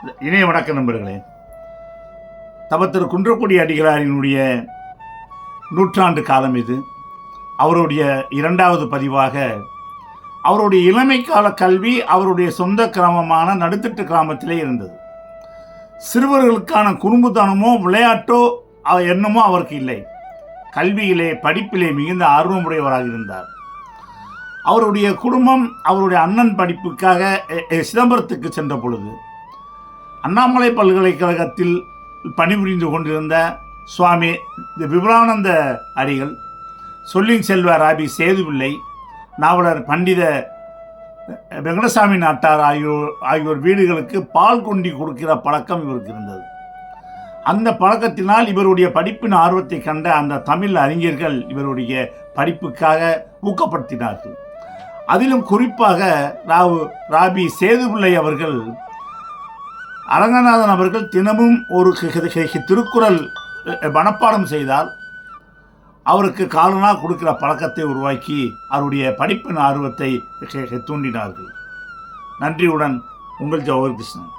இணைய வணக்க நண்பர்களே. தவத்திரு குன்றக்குடி அடிகளாரினுடைய நூற்றாண்டு காலம் இது. அவருடைய இரண்டாவது பதிவாக அவருடைய இளமை கால கல்வி அவருடைய சொந்த கிராமமான நடுத்திட்டு கிராமத்திலே இருந்தது. சிறுவர்களுக்கான குறும்புத்தனமோ விளையாட்டோ எண்ணமோ அவருக்கு இல்லை. கல்வியிலே படிப்பிலே மிகுந்த ஆர்வமுடையவராக இருந்தார். அவருடைய குடும்பம் அவருடைய அண்ணன் படிப்புக்காக சிதம்பரத்துக்கு சென்ற பொழுது அண்ணாமலை பல்கலைக்கழகத்தில் பணிபுரிந்து கொண்டிருந்த சுவாமி விபுலானந்த அடிகள் சொல்லின் செல்வ ராபி சேதுபிள்ளை நாவலர் பண்டித வெங்கடசாமி நாட்டார் ஆகியோர் ஆகியோர் வீடுகளுக்கு பால் கொண்டி கொடுக்கிற பழக்கம் இவருக்கு இருந்தது. அந்த பழக்கத்தினால் இவருடைய படிப்பின் ஆர்வத்தை கண்ட அந்த தமிழ் அறிஞர்கள் இவருடைய படிப்புக்காக ஊக்கப்படுத்தினார்கள். அதிலும் குறிப்பாக ராவு ராபி சேதுபிள்ளை அவர்கள் அரங்கநாதன் அவர்கள் தினமும் ஒரு திருக்குறள் மனப்பாடம் செய்தால் அவருக்கு காலனா கொடுக்கிற பழக்கத்தை உருவாக்கி அவருடைய படிப்பின் ஆர்வத்தை தூண்டினார்கள். நன்றியுடன் உங்கள் ஜவஹர் கிருஷ்ணன்.